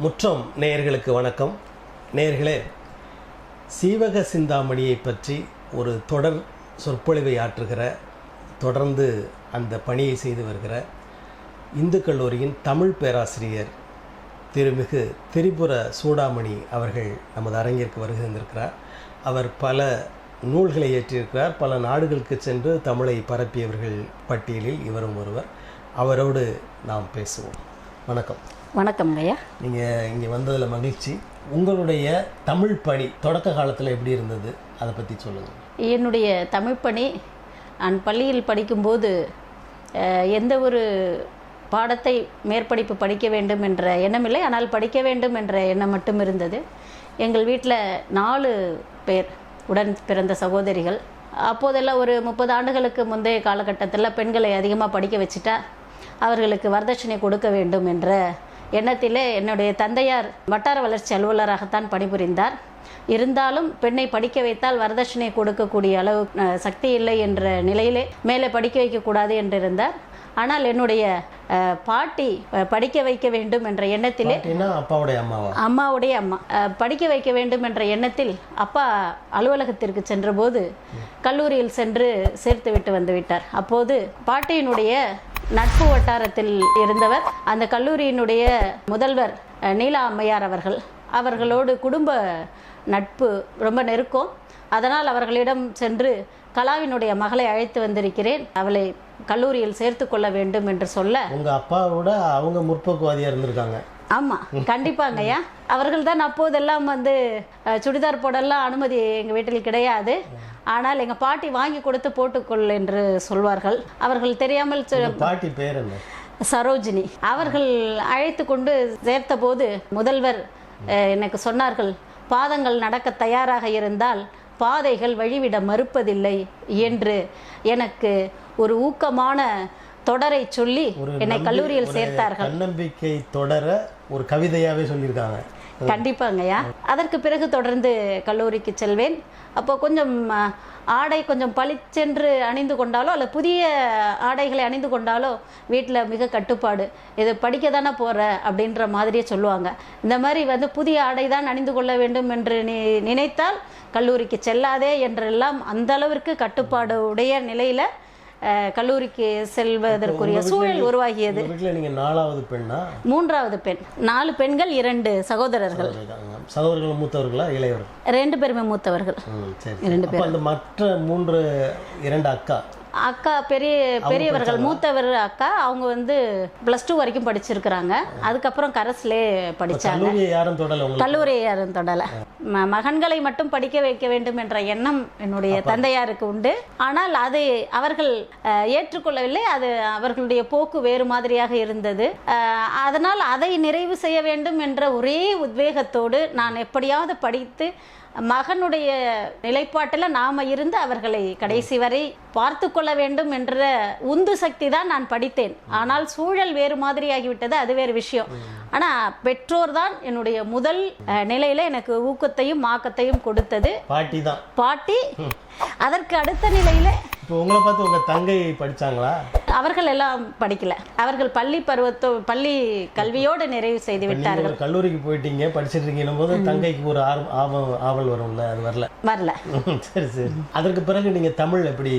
முற்றம் நேயர்களுக்கு வணக்கம். நேயர்களே சீவக சிந்தாமணியை பற்றி ஒரு தொடர் சொற்பொழிவை ஆற்றுகிற தொடர்ந்து அந்த பணியை செய்து வருகிற இந்து கல்லூரியின் தமிழ் பேராசிரியர் திருமிகு திரிபுர சூடாமணி அவர்கள் நமது அரங்கிற்கு வருகின்றிருக்கிறார் அவர் பல நூல்களை இயற்றியிருக்கிறார் பல நாடுகளுக்கு சென்று தமிழை பரப்பியவர்கள் பட்டியலில் இவரும் ஒருவர். அவரோடு நாம் பேசுவோம். வணக்கம். வணக்கம் ஐயா. நீங்கள் இங்கே வந்ததில் மகிழ்ச்சி. உங்களுடைய தமிழ் பணி தொடக்க காலத்தில் எப்படி இருந்தது? அதை பற்றி சொல்லுங்கள் என்னுடைய தமிழ் பணி நான் பள்ளியில் படிக்கும்போது எந்த ஒரு பாடத்தை மேற்படிப்பு படிக்க வேண்டும் என்ற எண்ணமில்லை ஆனால் படிக்க வேண்டும் என்ற எண்ணம் மட்டும் இருந்தது. எங்கள் வீட்டில் நாலு பேர் உடன் பிறந்த சகோதரிகள். அப்போதெல்லாம் ஒரு முப்பது ஆண்டுகளுக்கு முந்தைய காலகட்டத்தில் பெண்களை அதிகமாக படிக்க வச்சுட்டா அவர்களுக்கு வரதட்சணை கொடுக்க வேண்டும் என்ற எண்ணத்திலே என்னுடைய தந்தையார் வட்டார வளர்ச்சி அலுவலராகத்தான் பணிபுரிந்தார். இருந்தாலும் பெண்ணை படிக்க வைத்தால் வரதட்சணை கொடுக்கக்கூடிய அளவு சக்தி இல்லை என்ற நிலையிலே மேலே படிக்க வைக்கக்கூடாது என்றிருந்தார். ஆனால் என்னுடைய பாட்டி படிக்க வைக்க வேண்டும் என்ற எண்ணத்திலே அப்பாவுடைய அம்மாவா? அம்மாவுடைய அம்மா. படிக்க வைக்க வேண்டும் என்ற எண்ணத்தில் அப்பா அலுவலகத்திற்கு சென்றபோது கல்லூரியில் சென்று சேர்த்து விட்டு வந்து விட்டார். அப்போது பாட்டியினுடைய நட்பு வட்டாரத்தில் இருந்தவர் அந்த கல்லூரியினுடைய முதல்வர் நீலா அம்மையார் அவர்கள். அவர்களோடு குடும்ப நட்பு ரொம்ப நெருக்கம். அதனால் அவர்களிடம் சென்று கலாவினுடைய மகளை அழைத்து வந்திருக்கிறேன். அவளை கல்லூரியில் சேர்த்து கொள்ள வேண்டும் என்று சொல்ல உங்கள் அப்பாவோட அவங்க முற்போக்குவாதியாக இருந்திருக்காங்க. ஆமாம் கண்டிப்பாங்கய்யா. அவர்கள் தான் அப்போதெல்லாம் வந்து சுடிதார் போடலாம் அனுமதி எங்கள் வீட்டில் கிடையாது. ஆனால் எங்கள் பாட்டி வாங்கி கொடுத்து போட்டுக்கொள் என்று சொல்வார்கள். அவர்கள் தெரியாமல் பாட்டி பேர் சரோஜினி. அவர்கள் அழைத்து கொண்டு சேர்த்தபோது முதல்வர் அஹ், எனக்கு சொன்னார்கள் பாதங்கள் நடக்க தயாராக இருந்தால் பாதைகள் வழிவிட மறுப்பதில்லை என்று எனக்கு ஒரு ஊக்கமான தொடரை சொல்லி என்னை கல்லூரியில் சேர்த்தார்கள். தன்னம்பிக்கை தொடர ஒரு கவிதையாவே சொல்லியிருக்காங்க. கண்டிப்பாங்கய்யா. அதற்கு பிறகு தொடர்ந்து கல்லூரிக்கு செல்வேன். அப்போ கொஞ்சம் ஆடை கொஞ்சம் பளிச்சென்று அணிந்து கொண்டாலோ அல்லது புதிய ஆடைகளை அணிந்து கொண்டாலோ வீட்டில் மிக கட்டுப்பாடு. இது படிக்க தானே போகிற அப்படின்ற மாதிரியே சொல்லுவாங்க. இந்த மாதிரி வந்து புதிய ஆடை தான் அணிந்து கொள்ள வேண்டும் என்று நீ நினைத்தால் கல்லூரிக்கு செல்லாதே என்றெல்லாம் அந்த அளவிற்கு கட்டுப்பாடு உடைய நிலையில் கல்லூரிக்கு செல்வதற்குரிய சூழல் உருவாகியது. நாலாவது பெண்ணா? மூன்றாவது பெண். நாலு பெண்கள் இரண்டு சகோதரர்கள். சகோதரர்கள் மூத்தவர்களா இளையவர்கள்? ரெண்டு பேருமே மூத்தவர்கள். அப்போ அந்த மற்ற மூன்று இரண்டு அக்கா? அக்கா பெரிய பெரியவர்கள் மூத்தவர் அக்கா அவங்க வந்து ப்ளஸ் டூ வரைக்கும் படிச்சிருக்கிறாங்க. அதுக்கப்புறம் கரஸ்லே உங்களுக்கு? கல்லூரி யாரும் தொடலை. மகன்களை மட்டும் படிக்க வைக்க வேண்டும் என்ற எண்ணம் என்னுடைய தந்தையாருக்கு உண்டு. ஆனால் அதை அவர்கள் ஏற்றுக்கொள்ளவில்லை. அது அவர்களுடைய போக்கு வேறு மாதிரியாக இருந்தது. அதனால் அதை நிறைவு செய்ய வேண்டும் என்ற ஒரே உத்வேகத்தோடு நான் எப்படியாவது படித்து மகனுடைய நிலைப்பாட்டில் நாம இருந்து அவர்களை கடைசி வரை பார்த்து கொள்ள வேண்டும் என்ற உந்து சக்தி தான் நான் படித்தேன். ஆனால் சூழல் வேறு மாதிரியாகிவிட்டது அது வேறு விஷயம். ஆனால் பெற்றோர் தான் என்னுடைய முதல் நிலையில எனக்கு ஊக்கத்தையும் மாக்கத்தையும் கொடுத்தது. பாட்டி தான். பாட்டி. அதற்கு அடுத்த நிலையில இப்போ உங்களை பார்த்து உங்க தங்கை படிச்சாங்களா? அவர்கள் எல்லாம் படிக்கல. அவர்கள் பள்ளி பருவத்தோ பள்ளி கல்வியோடு நிறைவு செய்து விட்டார்கள். கல்லூரிக்கு போயிட்டீங்க படிச்சிட்டு இருக்கீங்க போது தங்கைக்கு ஒரு ஆர்வம் ஆவல் ஆவல் வரும்ல அது வரல. வரல. சரி சரி. அதற்கு பிறகு நீங்க தமிழ் எப்படி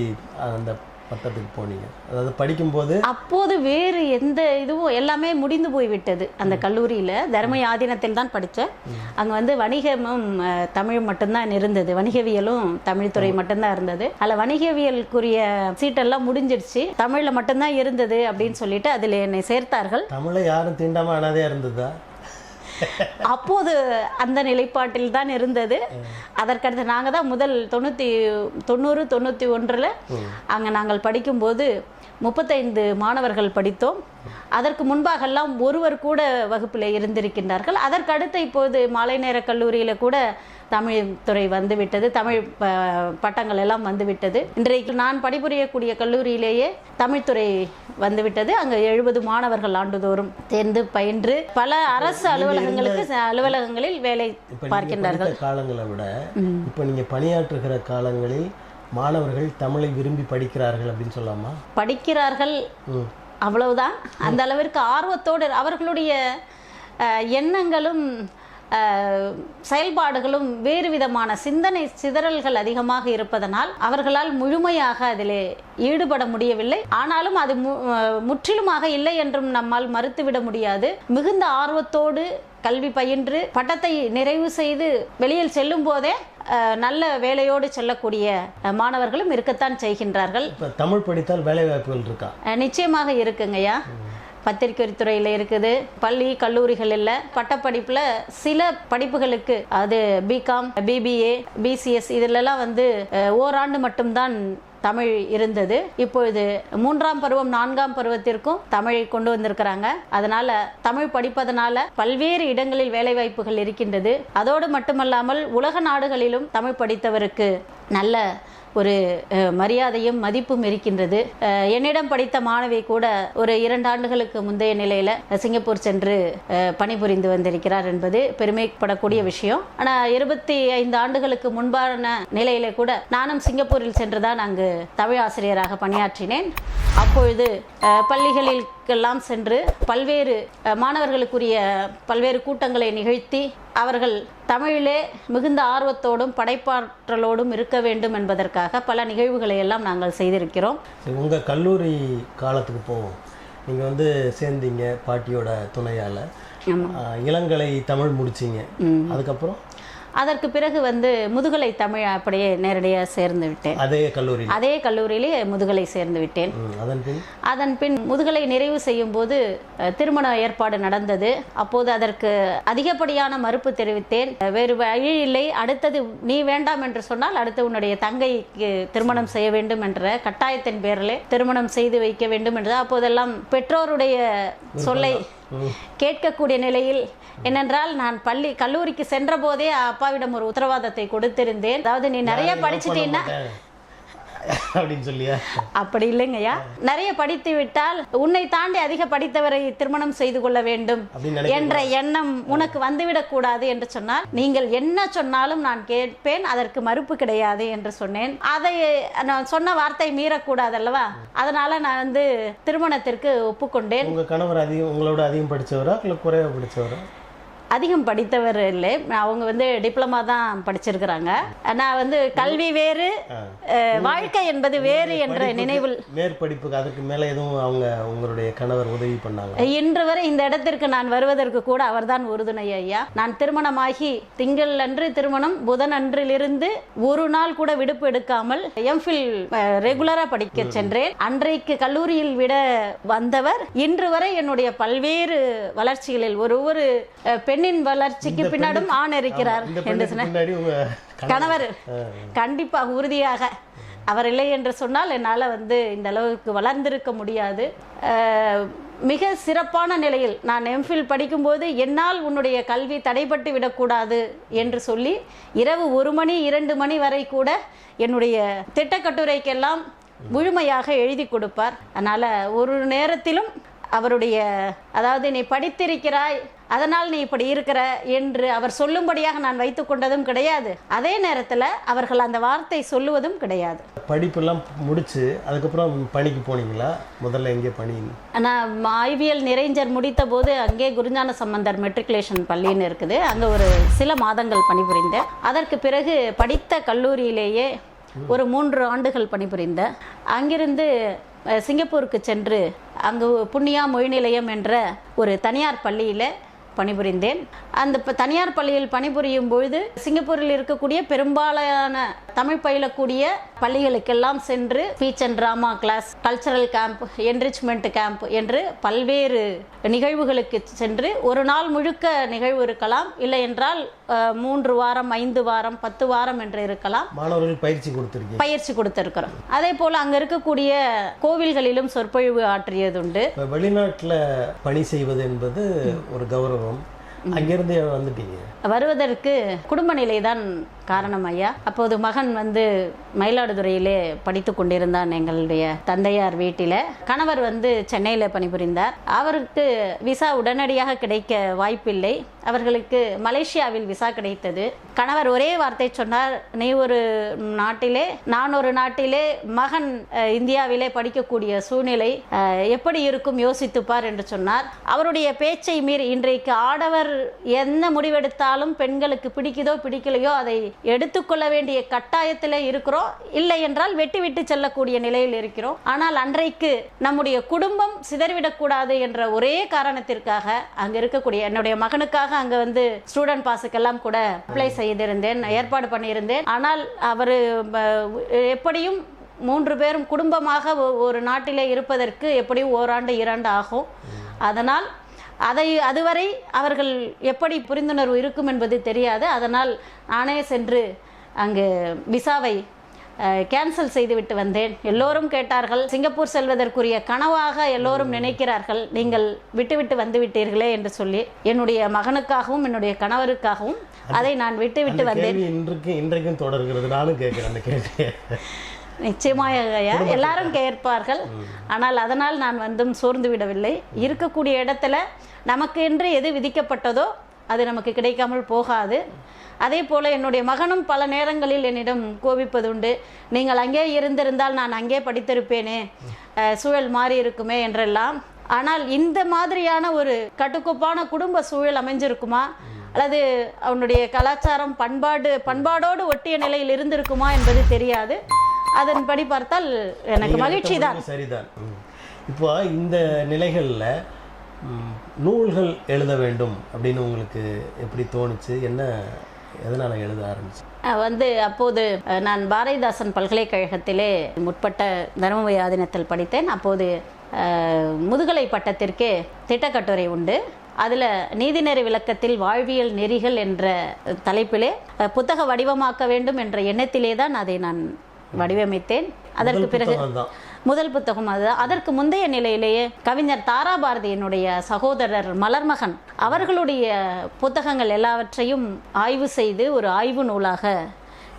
அந்த பட்டத்துக்கு போனீங்க. அதாவது படிக்கும்போது அப்போது வேறு எந்த இதுவும் எல்லாமே முடிந்து போய்விட்டது. அந்த கல்லூரியில் தர்ம ஆதீனத்தில் தான் படித்தேன். அங்கே வந்து வணிகமும் அஹ், தமிழும் மட்டும்தான் இருந்தது. வணிகவியலும் தமிழ் துறை மட்டும்தான் இருந்தது. அதில் வணிகவியலுக்குரிய சீட்டெல்லாம் முடிஞ்சிடுச்சு. தமிழில் மட்டும்தான் இருந்தது அப்படின்னு சொல்லிட்டு அதில் என்னை சேர்த்தார்கள். தமிழை யாரும் தீண்டாம அனாதையா இருந்ததா? அப்போது அந்த நிலைப்பாட்டில் தான் இருந்தது. அதற்கடுத்து நாங்கள் தான் முதல் தொண்ணூற்றி தொண்ணூறு தொண்ணூற்றி ஒன்றில் அங்கே நாங்கள் படிக்கும்போது முப்பத்தைந்து மாணவர்கள் படித்தோம். அதற்கு முன்பாகெல்லாம் ஒருவர் கூட வகுப்பில் இருந்திருக்கின்றார்கள். அதற்கடுத்து இப்போது மாலை நேர கல்லூரியில் கூட தமிழ் துறை வந்துவிட்டது. தமிழ் பட்டங்கள் எல்லாம் வந்துவிட்டது. இன்றைக்கு நான் பணிபுரியக்கூடிய கல்லூரியிலேயே தமிழ்துறை வந்துவிட்டது. அங்கே எழுபது மாணவர்கள் ஆண்டுதோறும் தேர்ந்து பயின்று பல அரசு அலுவலகங்களுக்கு அலுவலகங்களில் வேலை பார்க்கின்றார்கள். காலங்களை விட இப்ப நீங்க பணியாற்றுகிற காலங்களில் மாணவர்கள் தமிழை விரும்பி படிக்கிறார்கள் அப்படின்னு சொல்லலாமா படிக்கிறார்கள். அவ்வளவுதான். அந்த அளவிற்கு ஆர்வத்தோடு அவர்களுடைய எண்ணங்களும் செயல்பாடுகளும் வேறு விதமான சிந்தனை சிதறல்கள் அதிகமாக இருப்பதனால் அவர்களால் முழுமையாக அதிலே ஈடுபட முடியவில்லை. ஆனாலும் அது முற்றிலுமாக இல்லை என்றும் நம்மால் மறுத்துவிட முடியாது. மிகுந்த ஆர்வத்தோடு கல்வி பயின்று பட்டத்தை நிறைவு செய்து வெளியில் செல்லும் போதே நல்ல வேலையோடு செல்லக்கூடிய மாணவர்களும் இருக்கத்தான் செய்கின்றார்கள். தமிழ் படித்தால் வேலை வாய்ப்புகள் இருக்கா? நிச்சயமாக இருக்குங்கய்யா. பத்திரிக்கை துறையில் இருக்குது பள்ளி கல்லூரிகளில் பட்டப்படிப்பில் சில படிப்புகளுக்கு அது பிகாம் பிபிஏ பிசிஎஸ் இதிலெல்லாம் வந்து ஓராண்டு மட்டும்தான் தமிழ் இருந்தது. இப்பொழுது மூன்றாம் பருவம் நான்காம் பருவத்திற்கும் தமிழை கொண்டு வந்திருக்கிறாங்க. அதனால தமிழ் படிப்பதனால பல்வேறு இடங்களில் வேலைவாய்ப்புகள் இருக்கின்றது. அதோடு மட்டுமல்லாமல் உலக நாடுகளிலும் தமிழ் படித்தவருக்கு நல்ல ஒரு மரியாதையும் மதிப்பும் இருக்கின்றது. என்னிடம் படித்த மாணவி கூட ஒரு இரண்டு ஆண்டுகளுக்கு முந்தைய நிலையில சிங்கப்பூர் சென்று பணிபுரிந்து வந்திருக்கிறார் என்பது பெருமைப்படக்கூடிய விஷயம். ஆனால் இருபத்தி ஐந்து ஆண்டுகளுக்கு முன்பான நிலையில கூட நானும் சிங்கப்பூரில் சென்றுதான் அங்கு தமிழ் ஆசிரியராக பணியாற்றினேன். அப்பொழுது பள்ளிகளில் எல்லாம் சென்று பல்வேறு மாணவர்களுக்குரிய பல்வேறு கூட்டங்களை நிகழ்த்தி அவர்கள் தமிழிலே மிகுந்த ஆர்வத்தோடும் படைப்பாற்றலோடும் இருக்க வேண்டும் என்பதற்காக பல நிகழ்வுகளை எல்லாம் நாங்கள் செய்திருக்கிறோம். சரி, உங்க கல்லூரி காலத்துக்கு போவோம். நீங்க வந்து சேர்ந்தீங்க பாட்டியோட துணையால. இளங்கலை தமிழ் முடிச்சீங்க. அதுக்கப்புறம்? அதற்கு பிறகு வந்து முதுகலை தமிழ் அப்படியே நேரடியாக சேர்ந்து விட்டேன். அதே கல்லூரி அதே கல்லூரியிலே முதுகலை சேர்ந்து விட்டேன். அதன் பின்? முதுகலை நிறைவு செய்யும் போது திருமண ஏற்பாடு நடந்தது. அப்போது அதற்கு அதிகப்படியான மறுப்பு தெரிவித்தேன். வேறு வழி இல்லை. அடுத்தது நீ வேண்டாம் என்று சொன்னால் அடுத்து உன்னுடைய தங்கைக்கு திருமணம் செய்ய வேண்டும் என்ற கட்டாயத்தின் பேரிலே திருமணம் செய்து வைக்க வேண்டும் என்று அப்போதெல்லாம் பெற்றோருடைய சொல்லை கேட்கக்கூடிய நிலையில் ஏனென்றால் நான் பள்ளி கல்லூரிக்கு சென்ற போதே அப்பாவிடம் ஒரு உத்தரவாதத்தை கொடுத்திருந்தேன். அதாவது நீ நிறைய படிச்சிட்டீன்னா அப்படின்னு சொல்லியா? அப்படி இல்லைங்கய்யா. நிறைய படித்து விட்டால் உன்னை தாண்டி அதிக படித்தவரை திருமணம் செய்து கொள்ள வேண்டும் என்ற எண்ணம் உனக்கு வந்துவிடக் கூடாது என்று சொன்னார் நீங்கள் என்ன சொன்னாலும் நான் கேட்பேன் அதற்கு மறுப்பு கிடையாது என்று சொன்னேன். அதை நான் சொன்ன வார்த்தை மீறக்கூடாது அல்லவா அதனால நான் வந்து திருமணத்திற்கு ஒப்புக்கொண்டேன். உங்க கணவர் அதிகம் உங்களோட அதிகம் படிச்சவரா இல்லை குறைவா படிச்சவரா? அதிகம் படித்தவர் இல்லை. அவங்க வந்து டிப்ளமா தான் படிச்சிருக்கிறாங்க. நான் வந்து கல்வி வேறு வாழ்க்கை என்பது வேறு என்ற நினைவில் மேற்படிப்புக்கு அதுக்கு மேல எதுவும் அவங்க உங்களுடைய கணவர் உதவி பண்ணாங்க இன்று வரை இந்த இடத்திற்கு நான் வருவதற்கு கூட அவர்தான் உறுதுணை ஐயா. நான் திருமணமாகி திங்கள் அன்று திருமணம் புதன் அன்றிலிருந்து ஒரு நாள் கூட விடுப்பு எடுக்காமல் எம்ஃபில் ரெகுலரா படிக்க சென்றேன். அன்றைக்கு கல்லூரியில் விட வந்தவர். இன்று வரை என்னுடைய பல்வேறு வளர்ச்சிகளில் ஒரு ஒரு அஹ், பெண்ணின் வளர்ச்சிக்கு பின்னாடும் ஆண் இருக்கிறார் என்று கணவர். கண்டிப்பாக உறுதியாக அவர் இல்லை என்று சொன்னால் என்னால் வந்து இந்த அளவுக்கு வளர்ந்திருக்க முடியாது. மிக சிறப்பான நிலையில் நான் எம்ஃபில் படிக்கும்போது என்னால் உன்னுடைய கல்வி தடைபட்டு விடக்கூடாது என்று சொல்லி இரவு ஒரு மணி இரண்டு மணி வரை கூட என்னுடைய திட்டக்கட்டுரைக்கெல்லாம் முழுமையாக எழுதி கொடுப்பார். அதனால் ஒரு நேரத்திலும் அவருடைய அதாவது நீ படித்திருக்கிறாய் அதனால் நீ இப்படி இருக்கிற என்று அவர் சொல்லும்படியாக நான் வைத்துக் கொண்டதும் கிடையாது. அதே நேரத்தில் அவர்கள் அந்த வார்த்தை சொல்லுவதும் கிடையாது. படிப்பெல்லாம் முடிச்சு அதுக்கப்புறம் பணிக்கு போனீங்களா? முதல்ல எங்கே பணி? நான் ஐவிஎல் நிறைஞ்சர் முடித்த போது அங்கே குருஞான சம்பந்தர் மெட்ரிகுலேஷன் பள்ளின்னு இருக்குது. அங்கே ஒரு சில மாதங்கள் பணிபுரிந்தேன். அதற்கு பிறகு படித்த கல்லூரியிலேயே ஒரு மூன்று ஆண்டுகள் பணிபுரிந்தேன். அங்கிருந்து சிங்கப்பூருக்கு சென்று அங்கு புண்ணியா மொழி நிலையம் என்ற ஒரு தனியார் பள்ளியில் பணிபுரிந்தேன். அந்த ப- தனியார் பள்ளியில் பணிபுரியும் பொழுது சிங்கப்பூரில் இருக்கக்கூடிய பெரும்பாலான தமிழ் பயிலக்கூடிய பள்ளிகளுக்கெல்லாம் சென்று speech and drama class cultural camp enrichment camp என்று பல்வேறு நிகழ்வுகளுக்கு சென்று ஒரு நாள் முழுக்க நிகழ்வு இருக்கலாம். இல்லை என்றால் மூன்று வாரம் ஐந்து வாரம் பத்து வாரம் என்று இருக்கலாம். மாணவர்கள் பயிற்சி கொடுத்துருக்கீங்க. பயிற்சி கொடுத்திருக்கிறோம். அதே போல் அங்கே இருக்கக்கூடிய கோவில்களிலும் சொற்பொழிவு ஆற்றியதுண்டு. இப்போ வெளிநாட்டில் பணி செய்வது என்பது ஒரு கௌரவம். அங்கேருந்து வந்துட்டீங்க. வருவதற்கு குடும்ப நிலை தான் காரணம் ஐயா. அப்போது மகன் வந்து மயிலாடுதுறையிலே படித்து கொண்டிருந்தான் எங்களுடைய தந்தையார் வீட்டில். கணவர் வந்து சென்னையில் பணிபுரிந்தார். அவருக்கு விசா உடனடியாக கிடைக்க வாய்ப்பில்லை. அவர்களுக்கு மலேசியாவில் விசா கிடைத்தது. கணவர் ஒரே வார்த்தை சொன்னார் நீ ஒரு நாட்டிலே நான் ஒரு நாட்டிலே மகன் இந்தியாவிலே படிக்கக்கூடிய சூழ்நிலை எப்படி இருக்கும் யோசித்துப்பார் என்று சொன்னார். அவருடைய பேச்சை மீறி இன்றைக்கு ஆடவர் என்ன முடிவெடுத்தாலும் பெண்களுக்கு பிடிக்குதோ பிடிக்கலையோ அதை எடுத்துக்கொள்ள வேண்டிய கட்டாயத்தில் இருக்கிறோம். இல்லை என்றால் வெட்டி விட்டு செல்லக்கூடிய நிலையில் இருக்கிறோம். ஆனால் அன்றைக்கு நம்முடைய குடும்பம் சிதறிவிடக்கூடாது என்ற ஒரே காரணத்திற்காக அங்க இருக்கக்கூடிய என்னுடைய மகனுக்காக அங்க வந்து ஸ்டூடெண்ட் பாஸுக்கெல்லாம் கூட அப்ளை செய்திருந்தேன் ஏற்பாடு பண்ணியிருந்தேன். ஆனால் அவர் எப்படியும் மூன்று பேரும் குடும்பமாக ஒ- ஒரு நாட்டிலே இருப்பதற்கு எப்படியும் ஓராண்டு இரண்டு ஆகும். அதனால் அதை அதுவரை அவர்கள் எப்படி புரிந்துணர்வு இருக்கும் என்பது தெரியாது. அதனால் நானே சென்று அங்கு விசாவை கேன்சல் செய்துவிட்டு வந்தேன். எல்லோரும் கேட்டார்கள் சிங்கப்பூர் செல்வதற்குரிய கனவாக எல்லோரும் நினைக்கிறார்கள். நீங்கள் விட்டுவிட்டு வந்து விட்டீர்களே என்று சொல்லி என்னுடைய மகனுக்காகவும் என்னுடைய கணவருக்காகவும் அதை நான் விட்டுவிட்டு வந்தேன். இன்றைக்கு இன்றைக்கும் தொடர்கிறது. நானும் கேட்குறேன் நிச்சயமாக ஐயா. எல்லாரும் கேட்பார்கள். ஆனால் அதனால் நான் வந்தும் சோர்ந்து விடவில்லை. இருக்கக்கூடிய இடத்துல நமக்கு என்று எது விதிக்கப்பட்டதோ அது நமக்கு கிடைக்காமல் போகாது. அதே போல் என்னுடைய மகனும் பல நேரங்களில் என்னிடம் கோபிப்பதுண்டு. நீங்கள் அங்கே இருந்திருந்தால் நான் அங்கே படித்திருப்பேனே. சூழல் மாறி இருக்குமே என்றெல்லாம். ஆனால் இந்த மாதிரியான ஒரு கட்டுக்கோப்பான குடும்ப சூழல் அமைஞ்சிருக்குமா? அல்லது அவனுடைய கலாச்சாரம் பண்பாடு பண்பாடோடு ஒட்டிய நிலையில் இருந்திருக்குமா என்பது தெரியாது. அதன்படி பார்த்தால் எனக்கு மகிழ்ச்சி தான் சரிதான். இப்போ இந்த நிலைகளில் நூல்கள் எழுத வேண்டும் அப்படின்னு உங்களுக்கு எப்படி தோணுச்சு? என்ன எதனால எழுத ஆரம்பிச்சு? வந்து அப்போது நான் பாரதிதாசன் பல்கலைக்கழகத்திலே முற்பட்ட தருமபுரி ஆதீனத்தில் படித்தேன். அப்போது முதுகலை பட்டத்திற்கு திட்டக்கட்டுரை உண்டு. அதில் நீதிநெறி விளக்கத்தில் வாழ்வியல் நெறிகள் என்ற தலைப்பிலே புத்தக வடிவமாக்க வேண்டும் என்ற எண்ணத்திலே தான் அதை நான் வடிவமைத்தேன். அதற்கு பிறகு முதல் புத்தகம் அது. அதற்கு முந்தைய நிலையிலேயே கவிஞர் தாராபாரதியினுடைய சகோதரர் மலர்மகன் அவர்களுடைய புத்தகங்கள் எல்லாவற்றையும் ஆய்வு செய்து ஒரு ஆய்வு நூலாக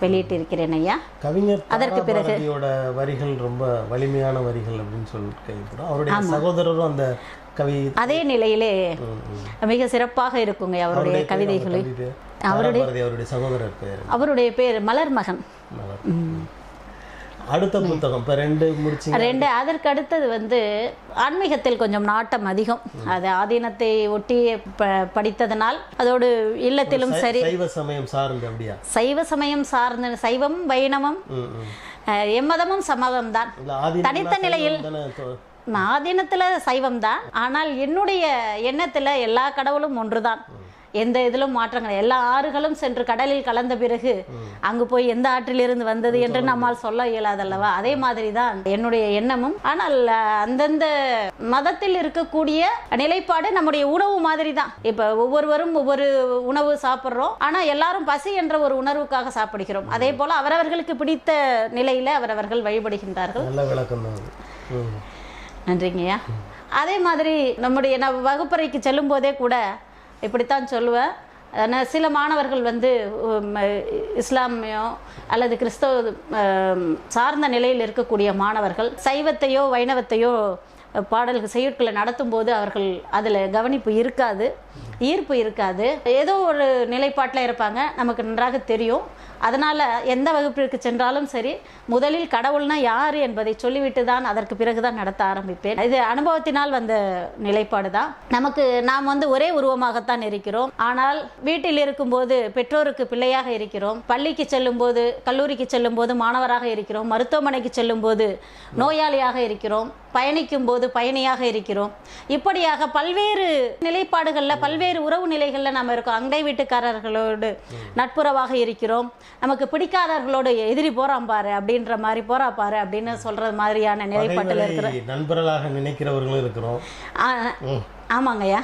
வெளியிட்டிருக்கிறேன் ஐயா. கவிஞர் அதற்கு பிறகு- வரிகள் ரொம்ப வலிமையான வரிகள் அப்படின்னு அவருடைய சகோதரரும் அந்த கவி அதே நிலையிலே. மிக சிறப்பாக இருக்குங்க அவருடைய கவிதைகளை. தாராபாரதி அவருடைய சகோதரர் பேர். அவருடைய பேர் மலர்மகன். மலர். அடுத்த புத்தகம். இப்ப ரெண்டு முடிச்சிங்க. ரெண்டு அதற்கு அடுத்தது வந்து ஆன்மீகத்தில் கொஞ்சம் நாட்டம் அதிகம். அது ஆதீனத்தை ஒட்டி படித்ததனால் அதோடு இல்லத்திலும் சரி. சைவ சமயம் சார்ந்து அப்படியா? சைவ சமயம் சார்ந்த சைவம் வைணவம் எம்மதமும் சமதம் தான் தனித்த நிலையில் தானே ஆதீனத்தில் சைவம் தான் ஆனால் என்னுடைய எண்ணத்தில் எல்லா கடவுளும் ஒன்றுதான். எந்த இதிலும் மாற்றங்கள் எல்லா ஆறுகளும் சென்று கடலில் கலந்த பிறகு அங்கு போய் எந்த ஆற்றிலிருந்து வந்தது என்று நம்மால் சொல்ல இயலாதல்லவா? அதே மாதிரி தான் என்னுடைய எண்ணமும். ஆனால் அந்தந்த மதத்தில் இருக்கக்கூடிய நிலைப்பாடு நம்முடைய உணவு மாதிரி தான் இப்போ ஒவ்வொருவரும் ஒவ்வொரு உணவு சாப்பிட்றோம். ஆனால் எல்லாரும் பசி என்ற ஒரு உணர்வுக்காக சாப்பிடுகிறோம். அதே போல அவரவர்களுக்கு பிடித்த நிலையில் அவரவர்கள் வழிபடுகின்றார்கள். நன்றிங்கய்யா. அதே மாதிரி நம்முடைய வகுப்பறைக்கு செல்லும் போதே கூட இப்படித்தான் சொல்லுவேன். ஆனால் சில மாணவர்கள் வந்து இஸ்லாமியோ அல்லது கிறிஸ்தவ சார்ந்த நிலையில் இருக்கக்கூடிய மாணவர்கள் சைவத்தையோ வைணவத்தையோ பாடல்கள் செய்யுட்களை நடத்தும் போது அவர்கள் அதில் கவனிப்பு இருக்காது ஈர்ப்பு இருக்காது. ஏதோ ஒரு நிலைப்பாட்டில் இருப்பாங்க. நமக்கு நன்றாக தெரியும். அதனால் எந்த வகுப்பிற்கு சென்றாலும் சரி முதலில் கடவுள்னா யார் என்பதை சொல்லிவிட்டு தான் அதற்கு பிறகு தான் நடத்த ஆரம்பிப்பேன். இது அனுபவத்தினால் வந்த நிலைப்பாடு தான் நமக்கு நாம் வந்து ஒரே உருவமாகத்தான் இருக்கிறோம். ஆனால் வீட்டில் இருக்கும்போது பெற்றோருக்கு பிள்ளையாக இருக்கிறோம். பள்ளிக்கு செல்லும்போது கல்லூரிக்கு செல்லும்போது மாணவராக இருக்கிறோம். மருத்துவமனைக்கு செல்லும்போது நோயாளியாக இருக்கிறோம். பயணிக்கும் போது பயணியாக இருக்கிறோம். இப்படியாக பல்வேறு நிலைப்பாடுகளில் பல்வேறு உறவு நிலைகளில் நம்ம இருக்கோம். அண்டை வீட்டுக்காரர்களோடு நட்புறவாக இருக்கிறோம். நமக்கு பிடிக்காதவர்களோடு எதிரி போறான் பாரு அப்படின்ற மாதிரி போறா பாரு அப்படின்னு சொல்றது மாதிரியான நிலைப்பாட்டில் இருக்கிற நண்பர்களாக நினைக்கிறவர்களும் இருக்கிறோம். ஆமாங்கய்யா.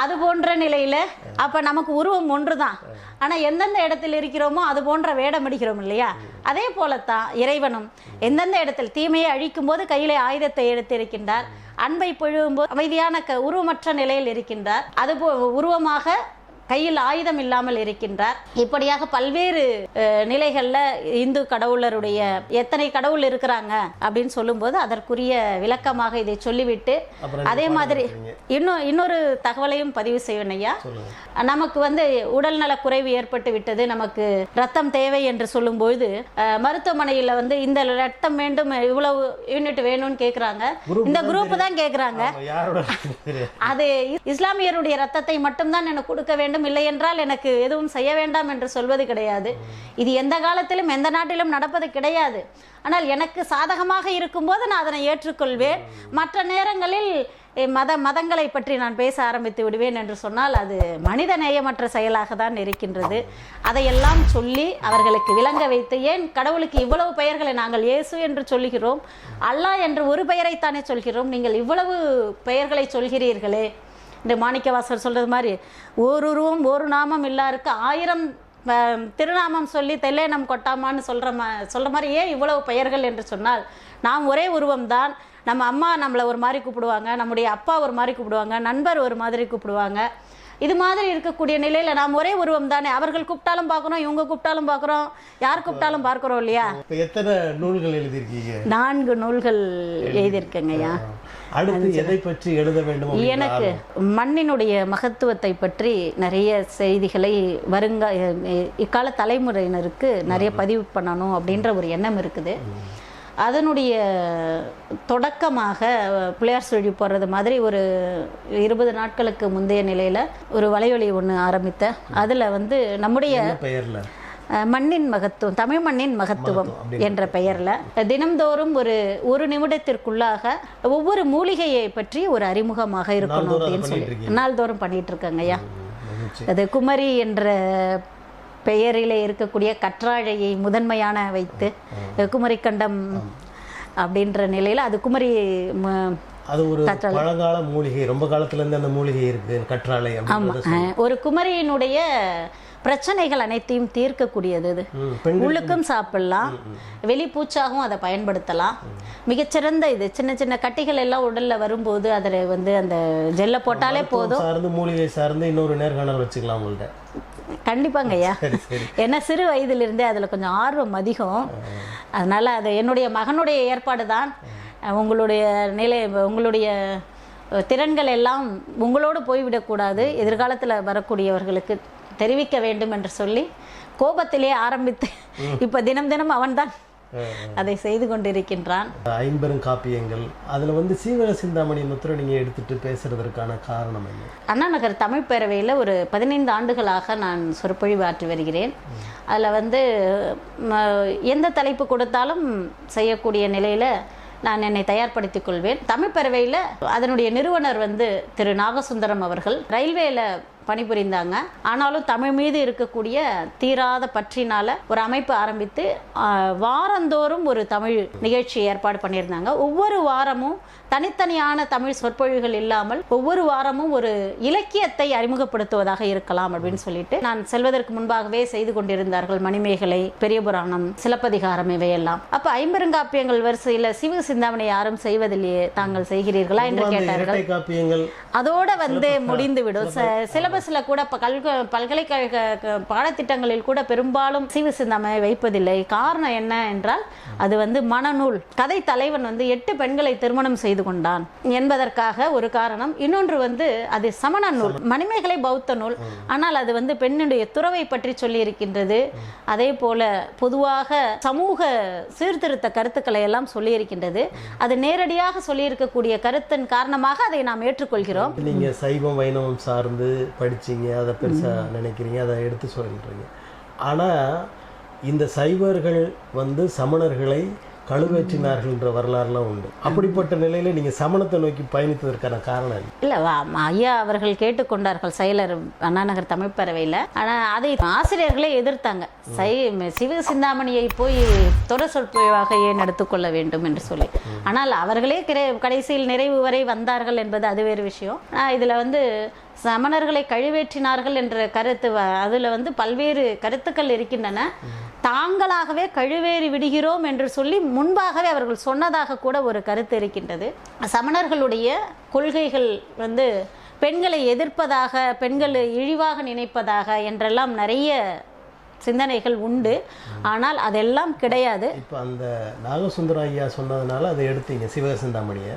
அது போன்ற நிலையில அப்ப நமக்கு உருவம் ஒன்றுதான். ஆனா எந்தெந்த இடத்தில் இருக்கிறோமோ அது போன்ற வேடம் அடிக்கிறோம் இல்லையா? அதே போலத்தான் இறைவனும் எந்தெந்த இடத்தில் தீமையை அழிக்கும் போது கையிலே ஆயுதத்தை எடுத்திருக்கின்றார் அன்பை பொழுவும் போது அமைதியான க உருவமற்ற நிலையில் இருக்கின்றார். அது போ உருவமாக கையில் ஆயுதம் இல்லாமல் இருக்கின்றார். இப்படியாக பல்வேறு நிலைகள்ல இந்து கடவுளருடைய எத்தனை கடவுள் இருக்கிறாங்க அப்படின்னு சொல்லும்போது அதற்குரிய விளக்கமாக இதை சொல்லிவிட்டு அதே மாதிரி. இன்னும் இன்னொரு தகவலையும் பதிவு செய்வேன் ஐயா. நமக்கு வந்து உடல்நல குறைவு ஏற்பட்டு விட்டது நமக்கு ரத்தம் தேவை என்று சொல்லும்போது மருத்துவமனையில வந்து இந்த ரத்தம் வேண்டும் இவ்வளவு யூனிட் வேணும்னு கேக்குறாங்க. Group இந்த குரூப் தான் தெரியாது. அது இஸ்லாமியருடைய ரத்தத்தை மட்டும்தான் எனக்கு கொடுக்க வேண்டும் இல்லை என்றால் எனக்கு எதுவும் செய்ய வேண்டாம் என்று சொல்வது கிடையாது. இது எந்த காலத்திலும் எந்த நாட்டிலும் நடப்பது கிடையாது. ஆனால் எனக்கு சாதகமாக இருக்கும்போது நான் அதனை ஏற்றுக்கொள்வேன். மற்ற நேரங்களில் மத மதங்களை பற்றி நான் பேச ஆரம்பித்து விடுவேன் என்று சொன்னால் அது மனித நேயமற்ற செயலாக தான் இருக்கின்றது. அதையெல்லாம் சொல்லி அவர்களுக்கு விளங்க வைத்து ஏன் கடவுளுக்கு இவ்வளவு பெயர்களை நாங்கள் இயேசு என்று சொல்கிறோம் அல்லாஹ் என்று ஒரு பெயரைத்தானே சொல்கிறோம்? நீங்கள் இவ்வளவு பெயர்களை சொல்கிறீர்களே? இந்த மாணிக்கவாசர் சொல்றது மாதிரி ஓருருவம் ஒரு நாமம் இல்லாருக்கு ஆயிரம் திருநாமம் சொல்லி தெல்லேனம் கொட்டாமான்னு சொல்ற மா சொல்ற மாதிரி ஏன் இவ்வளவு பெயர்கள்? என்று சொன்னால் நாம் ஒரே உருவம்தான் நம்ம அம்மா நம்மளை ஒரு மாதிரி கூப்பிடுவாங்க நம்முடைய அப்பா ஒரு மாதிரி கூப்பிடுவாங்க நண்பர் ஒரு மாதிரி கூப்பிடுவாங்க. இது மாதிரி இருக்கக்கூடிய நிலையில நாம் ஒரே உருவம் தானே. அவர்கள் கூப்பிட்டாலும் பார்க்குறோம் இவங்க கூப்பிட்டாலும் பார்க்குறோம். யார் கூப்பிட்டாலும் பார்க்குறோம் இல்லையா? எத்தனை நூல்கள் எழுதியிருக்கீங்க? நான்கு நூல்கள் எழுதியிருக்கேங்க ஐயா அடுத்து எதை பற்றி எழுத வேண்டும் எனக்கு மண்ணினுடைய மகத்துவத்தை பற்றி நிறைய செய்திகளை வருங்க இக்கால தலைமுறையினருக்கு நிறைய பதிவு பண்ணணும் அப்படின்ற ஒரு எண்ணம் இருக்குது. அதனுடைய தொடக்கமாக பிள்ளையார் சுழி போடுறது மாதிரி ஒரு இருபது நாட்களுக்கு முந்தைய நிலையில் ஒரு வலையொலி ஒன்று ஆரம்பித்தேன் அதில் வந்து நம்முடைய பெயர்ல? மண்ணின் மகத்துவம் தமிழ் மண்ணின் மகத்துவம் என்ற பெயர்ல. தினம்தோறும் ஒரு ஒரு நிமிடத்திற்குள்ளாக ஒவ்வொரு மூலிகையை பற்றி ஒரு அறிமுகமாக இருக்கணும் அப்படின்னு சொல்லி. நாள்தோறும் பண்ணிட்டு இருக்கேங்க ஐயா. அது குமரி என்ற பெயரிலே இருக்கக்கூடிய கற்றாழையை முதன்மையான வைத்து குமரி கண்டம் அப்படின்ற நிலையில அது குமரி அது ஒரு பழங்கால மூலிகை ரொம்ப காலத்துல இருந்து அந்த மூலிகை இருக்கு கற்றாழை ஒரு குமரியினுடைய பிரச்சனைகள் அனைத்தையும் தீர்க்கக்கூடியது இது. உள்ளுக்கும் சாப்பிடலாம். வெளிப்பூச்சாகவும் அதை பயன்படுத்தலாம். மிகச்சிறந்த இது. சின்ன சின்ன கட்டிகள் எல்லாம் உடல்ல வரும்போது அதில் வந்து அந்த ஜெல்லை போட்டாலே போதும். சார்ந்து மூலிகை சார்ந்து இன்னொரு நேர்காணல் வச்சுக்கலாம் உங்கள்ட்ட. கண்டிப்பாங்க ஐயா. ஏன்னா சிறு வயதிலிருந்தே அதில் கொஞ்சம் ஆர்வம் அதிகம். அதனால அது என்னுடைய மகனுடைய ஏற்பாடு தான். உங்களுடைய நிலை உங்களுடைய திறன்கள் எல்லாம் உங்களோடு போய்விடக்கூடாது. எதிர்காலத்தில் வரக்கூடியவர்களுக்கு தெரிவிக்க வேண்டும் என்று சொல்லி கோபத்திலே ஆரம்பித்து இப்போ தினம் தினம் அவன்தான் அதை செய்து கொண்டிருக்கின்றான். ஐம்பெரும் காப்பியங்கள் அதுல வந்து சீவக சிந்தாமணி முத்திரை நீங்க எடுத்துட்டு பேசுறதற்கான காரணம் என்ன? அண்ணா நகர் தமிழ் பேரவையில் ஒரு பதினைந்து ஆண்டுகளாக நான் சொற்பொழிவு ஆற்றி வருகிறேன். அதில் வந்து எந்த தலைப்பு கொடுத்தாலும் செய்யக்கூடிய நிலையில் நான் என்னை தயார்படுத்திக் கொள்வேன். தமிழ் பேரவையில் அதனுடைய நிறுவனர் வந்து திரு நாகசுந்தரம் அவர்கள். ரயில்வேல பணிபுரிந்தாங்க. ஆனாலும் தமிழ் மீது இருக்கக்கூடிய தீராத பற்றினால ஒரு அமைப்பு ஆரம்பித்து வாரந்தோறும் ஒரு தமிழ் நிகழ்ச்சி ஏற்பாடு பண்ணியிருந்தாங்க. ஒவ்வொரு வாரமும் தனித்தனியான தமிழ் சொற்பொழிவுகள் இல்லாமல் ஒவ்வொரு வாரமும் ஒரு இலக்கியத்தை அறிமுகப்படுத்துவதாக இருக்கலாம் அப்படின்னு சொல்லிட்டு நான் செல்வதற்கு முன்பாகவே செய்து கொண்டிருந்தார்கள் மணிமேகலை பெரிய புராணம் சிலப்பதிகாரம் இவையெல்லாம். அப்ப ஐம்பெருங்காப்பியங்கள் வரிசையில சிவ சிந்தாமணி யாரும் செய்வதில்லையே தாங்கள் செய்கிறீர்களா என்று கேட்டார்கள். அதோட வந்து முடிந்து விடும் சிலபஸில் கூட பல்க கல்க பல்கலைக்கழக பாடத்திட்டங்களில் கூட பெரும்பாலும் சீவு சிந்தாமை வைப்பதில்லை. காரணம் என்ன என்றால் அது வந்து மனநூல். கதை தலைவன் வந்து எட்டு பெண்களை திருமணம் செய்து கொண்டான் என்பதற்காக ஒரு காரணம். இன்னொன்று வந்து அது சமண நூல். மணிமேகலை பௌத்த நூல். ஆனால் அது வந்து பெண்ணுடைய துறவை பற்றி சொல்லி இருக்கின்றது அதே போல பொதுவாக சமூக சீர்திருத்த கருத்துக்களை எல்லாம் சொல்லியிருக்கின்றது. அது நேரடியாக சொல்லியிருக்கக்கூடிய கருத்தின் காரணமாக அதை நாம் ஏற்றுக்கொள்கிறோம். நீங்க சைவம் வைணவம் சார்ந்து படிச்சீங்க அதை பெருசா நினைக்கிறீங்க அதை எடுத்து சொல்றீங்க ஆனா இந்த சைவர்கள் வந்து சமணர்களை கழுவேற்றினார்கள்ன்ற வரலாறுலாம் உண்டு. அப்படிப்பட்ட நிலையில நீங்க சமணத்தை நோக்கி பயணித்ததற்கான காரணம் இல்ல வா- ஐயா அவர்கள் கேட்டுக்கொண்டார்கள் செயலர் அண்ணாநகர் தமிழ் பேரவையில் ஆனால் அதை ஆசிரியர்களே எதிர்த்தாங்க. சை சிவ சிந்தாமணியை போய் தொட சொற்பொழிவாக ஏன் எடுத்துக்கொள்ள வேண்டும் என்று சொல்லி. ஆனால் அவர்களே கடைசியில் நிறைவு வரை வந்தார்கள் என்பது அது வேறு விஷயம். ஆஹ் இதுல வந்து சமணர்களை கழுவேற்றினார்கள் என்ற கருத்து அதில் அதுல வந்து பல்வேறு கருத்துக்கள் இருக்கின்றன. தாங்களாகவே கழுவேறி விடுகிறோம் என்று சொல்லி முன்பாகவே அவர்கள் சொன்னதாக கூட ஒரு கருத்து இருக்கின்றது. சமணர்களுடைய கொள்கைகள் வந்து பெண்களை எதிர்ப்பதாக பெண்களை இழிவாக நினைப்பதாக என்றெல்லாம் நிறைய சிந்தனைகள் உண்டு. ஆனால் அதெல்லாம் கிடையாது. இப்போ அந்த நாகசுந்தர ஐயா சொன்னதுனால அதை எடுத்தீங்க சிவக சிந்தாமணியை.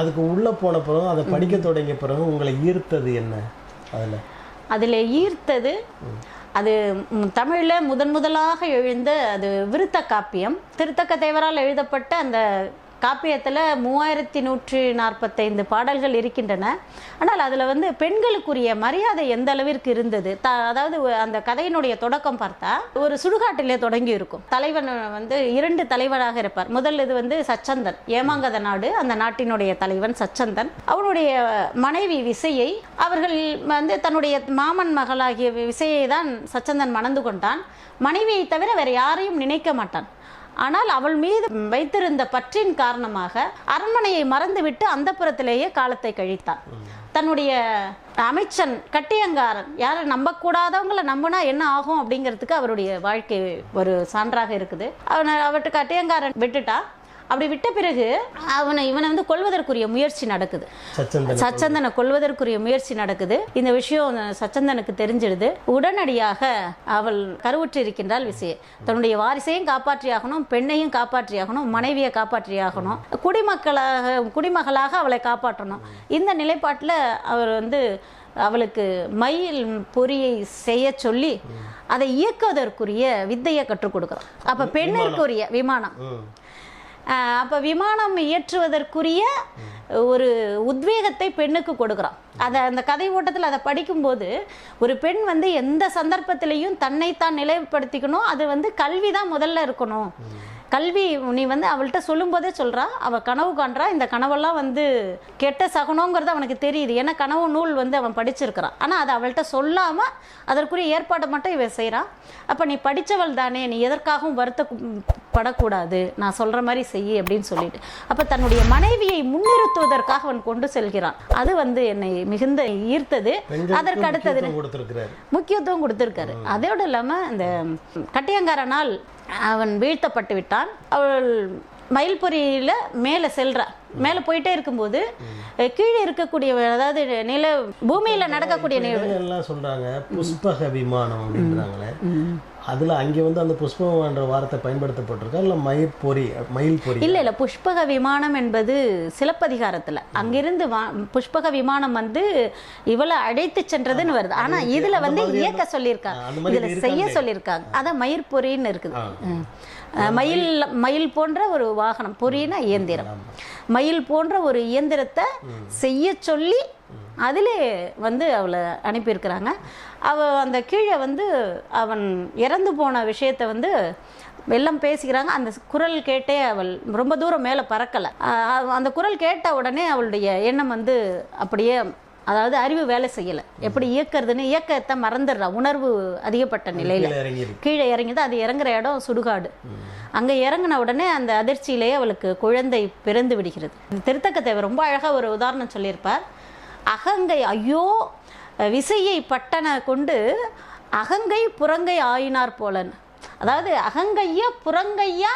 அதுக்கு உள்ளே போன பிறகு அதை படிக்க தொடங்கிய பிறகு உங்களை ஈர்த்தது என்ன அதில்? அதில் ஈர்த்தது அது தமிழில் முதன் முதலாக எழுந்த அது விருத்த காப்பியம் திருத்தக்க தேவரால் எழுதப்பட்ட அந்த காப்பியத்தில் மூவாயிரத்தி நூற்றி நாற்பத்தைந்து பாடல்கள் இருக்கின்றன. ஆனால் அதில் வந்து பெண்களுக்குரிய மரியாதை எந்த அளவிற்கு இருந்தது? த அதாவது அந்த கதையினுடைய தொடக்கம் பார்த்தா ஒரு சுடுகாட்டிலே தொடங்கி இருக்கும். தலைவன் வந்து இரண்டு தலைவராக இருப்பார். முதல் இது வந்து சச்சந்தன். ஏமாங்கத நாடு. அந்த நாட்டினுடைய தலைவன் சச்சந்தன். அவனுடைய மனைவி விசையை அவர்கள் வந்து தன்னுடைய மாமன் மகளாகிய விசையை தான் சச்சந்தன் மணந்து கொண்டான். மனைவியை தவிர வேறு யாரையும் நினைக்க மாட்டான். ஆனால் அவள் மீது வைத்திருந்த பற்றின் காரணமாக அரண்மனையை மறந்துவிட்டு அந்த காலத்தை கழித்தான் தன்னுடைய அமைச்சன் கட்டியங்காரன் யாரும் நம்பக்கூடாதவங்களை நம்பினா என்ன ஆகும் அப்படிங்கிறதுக்கு அவருடைய வாழ்க்கை ஒரு சான்றாக இருக்குது. அவனை அவர்கிட்ட கட்டியங்காரன் விட்டுட்டா அப்படி விட்ட பிறகு அவனை இவனை வந்து கொல்வதற்குரிய முயற்சி நடக்குது. சச்சந்தன் கொல்வதற்குரிய முயற்சி நடக்குது. இந்த விஷயம் சச்சந்தனுக்கு தெரிஞ்சிடுது. உடனடியாக அவள் கருவுற்று இருக்கின்றாள் விசையை தன்னுடைய வாரிசையும் காப்பாற்றியாகணும் பெண்ணையும் காப்பாற்றியாகணும் மனைவியை காப்பாற்றியாகணும் குடிமக்களாக குடிமகளாக அவளை காப்பாற்றணும். இந்த நிலைப்பாட்டில் அவர் வந்து அவளுக்கு மயில் பொறியை செய்ய சொல்லி அதை இயக்குவதற்குரிய வித்தையை கற்றுக் கொடுக்குறான். அப்ப பெண்ணிற்குரிய விமானம். அப்போ விமானம் இயற்றுவதற்குரிய ஒரு உத்வேகத்தை பெண்ணுக்கு கொடுக்குறான். அதை அந்த கதை ஓட்டத்தில் அதை படிக்கும்போது ஒரு பெண் வந்து எந்த சந்தர்ப்பத்திலையும் தன்னைத்தான் நிலைப்படுத்திக்கணும் அது வந்து கல்வி தான் முதல்ல இருக்கணும். கல்வி நீ வந்து அவள்கிட்ட சொல்லும்போதே சொல்றா அவ கனவு காண்றா. இந்த கனவெல்லாம் வந்து கெட்ட சகுனங்கிறது அவனுக்கு தெரியுது. ஏன்னா கனவு நூல் வந்து அவன் படிச்சிருக்கிறான் ஆனா அதை அவள்கிட்ட சொல்லாம அதற்குரிய ஏற்பாடை மட்டும் இவன் செய்றான் அப்ப நீ படிச்சவள் தானே நீ எதற்காகவும் வருத்தப்படக்கூடாது. நான் சொல்ற மாதிரி செய் அப்படின்னு சொல்லிட்டு. அப்ப தன்னுடைய மனைவியை முன்னிறுத்துவதற்காக அவன் கொண்டு செல்கிறான். அது வந்து என்னை மிகுந்த ஈர்த்தது. அதற்கு அடுத்தது முக்கியத்துவம் கொடுத்திருக்காரு. அதோடு இல்லாம இந்த கட்டியங்காரனால் அவன் வீழ்த்தப்பட்டு விட்டான். அவள் மயில்பொறியில மேலே செல்றா. மேலே போயிட்டே இருக்கும்போது கீழே இருக்கக்கூடிய அதாவது நில பூமியில நடக்கக்கூடிய நிகழ்வு. எல்லாம் சொல்றாங்க புஷ்பக விமானம் அப்படின்றாங்களே. அதுல அங்க வந்து அந்த புஷ்பகன்ற வார்த்தை பயன்படுத்தப்பட்டிருக்கா? இல்ல மயில் பொறி மயில் பொறி? இல்ல இல்ல. புஷ்பக விமானம் என்பது சிலப்பதிகாரத்துல. அங்கிருந்து வா- புஷ்பக விமானம் வந்து இவளை அழைத்து சென்றதுன்னு வருது. ஆனா இதுல வந்து இயக்க சொல்லியிருக்காங்க இதுல செய்ய சொல்லியிருக்காங்க. அதான் மயிர்பொறின்னு இருக்குது. மயில் மயில் போன்ற ஒரு வாகனம் பொறினா இயந்திரம். மயில் போன்ற ஒரு இயந்திரத்தை செய்ய சொல்லி அதிலே வந்து அவளை அனுப்பியிருக்கிறாங்க. அவ அந்த கீழே வந்து அவன் இறந்து போன விஷயத்தை வந்து எல்லாம் பேசிக்கிறாங்க. அந்த குரல் கேட்டே அவள் ரொம்ப தூரம் மேலே பறக்கலை. அந்த குரல் கேட்ட உடனே அவளுடைய எண்ணம் வந்து அப்படியே அதாவது அறிவு வேலை செய்யலை. எப்படி இயக்கிறதுன்னு இயக்கத்தை மறந்துடுறா. உணர்வு அதிகப்பட்ட நிலையில். கீழே இறங்கிது அது இறங்குற இடம் சுடுகாடு. அங்கே இறங்கின உடனே அந்த அதிர்ச்சியிலேயே அவளுக்கு குழந்தை பிறந்து விடுகிறது. இந்த திருத்தக்கத்தேவர் ரொம்ப அழகாக ஒரு உதாரணம் சொல்லியிருப்பார். அகங்கை ஐயோ விசையை பட்டன கொண்டு அகங்கை புறங்கை ஆயினார் போலன்னு அதாவது அகங்கையா புறங்கையா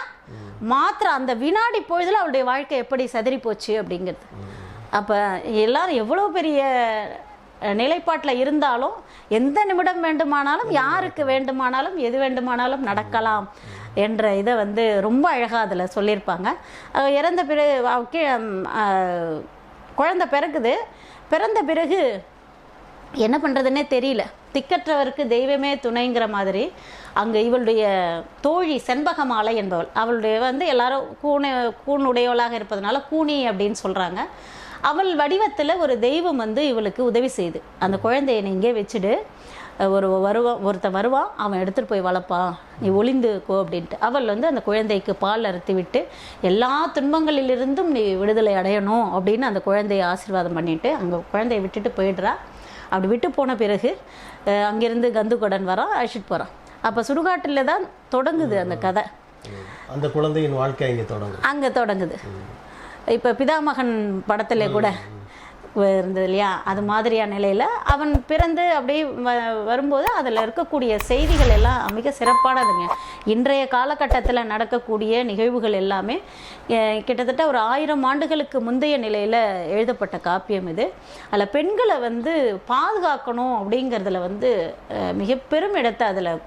மாத்திர அந்த வினாடி பொழுதில் அவளுடைய வாழ்க்கை எப்படி சதறி போச்சு அப்படிங்கிறது. அப்போ எல்லாரும் எவ்வளோ பெரிய நிலைப்பாட்டில் இருந்தாலும் எந்த நிமிடம் வேண்டுமானாலும் யாருக்கு வேண்டுமானாலும் எது வேண்டுமானாலும் நடக்கலாம் என்ற இதை வந்து ரொம்ப அழகாக அதில் சொல்லியிருப்பாங்க. இறந்த பிறகு கீழே குழந்தை பிறகுது பிறந்த பிறகு என்ன பண்ணுறதுன்னே தெரியல. திக்கற்றவருக்கு தெய்வமே துணைங்கிற மாதிரி அங்கே இவளுடைய தோழி செண்பகமாலை என்பவள். அவளுடைய வந்து எல்லாரும் கூணு கூண் உடையவளாக இருப்பதனால கூனி அப்படின்னு சொல்கிறாங்க அவள் வடிவத்தில் ஒரு தெய்வம் வந்து இவளுக்கு உதவி செய்யுது அந்த குழந்தையை நீ இங்கே வச்சுடு. ஒரு வருவான் ஒருத்தன் வருவான் அவன் எடுத்துகிட்டு போய் வளர்ப்பான் நீ ஒளிந்துக்கோ அப்படின்ட்டு. அவள் வந்து அந்த குழந்தைக்கு பால் அறுத்து விட்டு எல்லா துன்பங்களிலிருந்தும் நீ விடுதலை அடையணும் அப்படின்னு அந்த குழந்தையை ஆசீர்வாதம் பண்ணிட்டு அங்கே குழந்தையை விட்டுட்டு போயிடுறா. அப்படி விட்டு போன பிறகு அங்கிருந்து கந்துகொடன் வரான் அழைச்சிட்டு போகிறான் அப்போ சுடுகாட்டில் தான் தொடங்குது அந்த கதை. அந்த குழந்தையின் வாழ்க்கை இங்க தொடங்கும். அங்கே தொடங்குது. இப்போ பிதாமகன் படத்தில் கூட இருந்தது இல்லையா அது மாதிரியான நிலையில் அவன் பிறந்து அப்படியே வ- வரும்போது அதில் இருக்கக்கூடிய செய்திகள் எல்லாம் மிக சிறப்பானதுங்க. இன்றைய காலகட்டத்தில் நடக்கக்கூடிய நிகழ்வுகள் எல்லாமே கிட்டத்தட்ட ஒரு ஆயிரம் ஆண்டுகளுக்கு முந்தைய நிலையில் எழுதப்பட்ட காப்பியம் இது. அதில் பெண்களை வந்து பாதுகாக்கணும் அப்படிங்கிறதுல வந்து மிக பெரும் இடத்தை அதில்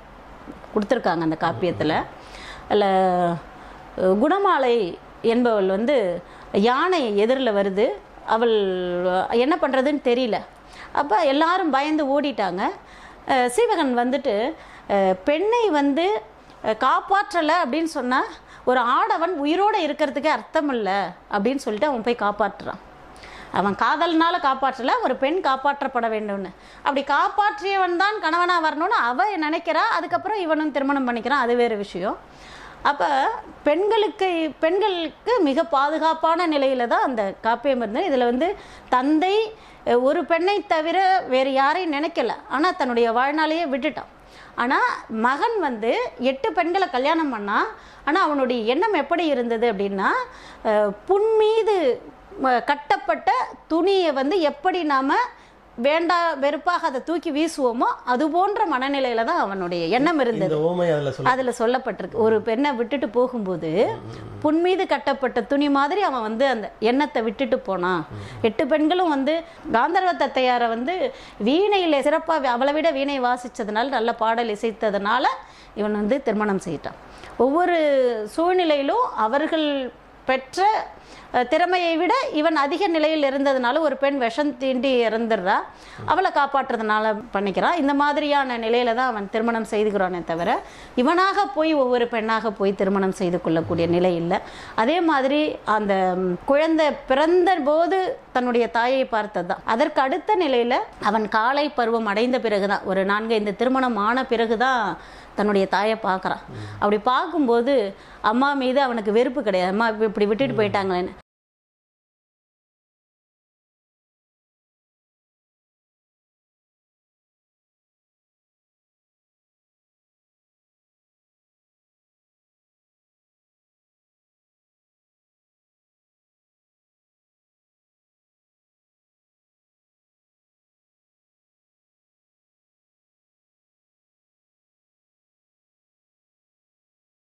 கொடுத்துருக்காங்க அந்த காப்பியத்தில். அதில் குணமாலை என்பவள் வந்து யானை எதிரில் வருது. அவள் என்ன பண்ணுறதுன்னு தெரியல. அப்போ எல்லாரும் பயந்து ஓடிட்டாங்க. சீவகன் வந்துட்டு பெண்ணை வந்து காப்பாற்றலை அப்படின்னு சொன்னால் ஒரு ஆடவன் உயிரோடு இருக்கிறதுக்கே அர்த்தம் இல்லை அப்படின்னு சொல்லிட்டு அவன் போய் காப்பாற்றுறான். அவன் காதல்னால் காப்பாற்றலை ஒரு பெண் காப்பாற்றப்பட வேண்டும்னு. அப்படி காப்பாற்றியவன் தான் கணவனாக வரணும்னு அவன் நினைக்கிறா. அதுக்கப்புறம் இவனும் திருமணம் பண்ணிக்கிறான். அது வேறு விஷயம். அப்போ பெண்களுக்கு பெண்களுக்கு மிக பாதுகாப்பான நிலையில் தான் அந்த காப்பியம் இருந்தது. இதில் வந்து தந்தை ஒரு பெண்ணை தவிர வேறு யாரையும் நினைக்கல. ஆனால் தன்னுடைய வாழ்நாளையே விட்டுட்டான். ஆனால் மகன் வந்து எட்டு பெண்களை கல்யாணம் பண்ணான் ஆனால் அவனுடைய எண்ணம் எப்படி இருந்தது அப்படின்னா அஹ், மீது ம- கட்டப்பட்ட துணியை வந்து எப்படி நாம் வேண்டா வெறுப்பாக அதை தூக்கி வீசுவோமோ அது போன்ற மனநிலையில தான் அவனுடைய எண்ணம் இருந்தது. அதில் சொல்ல. அதுல சொல்லப்பட்டிருக்கு. ஒரு பெண்ணை விட்டுட்டு போகும்போது புன் மீது கட்டப்பட்ட துணி மாதிரி அவன் வந்து அந்த எண்ணத்தை விட்டுட்டு போனான் எட்டு பெண்களும் வந்து காந்தர்வ தத்தையாரை வந்து வீணையில சிறப்பா அவளை விட வீணை வாசிச்சதுனால நல்ல பாடல் இசைத்ததுனால இவன் வந்து திருமணம் செய்யிட்டான். ஒவ்வொரு சூழ்நிலையிலும் அவர்கள் பெற்ற திறமையை விட இவன் அதிக நிலையில் இருந்ததுனால ஒரு பெண் விஷம் தீண்டி இறந்துடுறா. அவளை காப்பாற்றுறதுனால பண்ணிக்கிறான் இந்த மாதிரியான நிலையில தான் அவன் திருமணம் செய்துக்கிறானே தவிர இவனாக போய் ஒவ்வொரு பெண்ணாக போய் திருமணம் செய்து கொள்ளக்கூடிய நிலை இல்லை. அதே மாதிரி அந்த குழந்தை பிறந்த போது தன்னுடைய தாயை பார்த்தது தான். அதற்கு அடுத்த நிலையில அவன் காலை பருவம் அடைந்த பிறகுதான் ஒரு நான்கு ஐந்து திருமணம் ஆன பிறகுதான் தன்னுடைய தாயை பார்க்குறான். அப்படி பார்க்கும்போது அம்மா மீது அவனுக்கு வெறுப்பு கிடையாது. அம்மா இப்ப இப்படி விட்டுட்டு போயிட்டாங்களேன்னு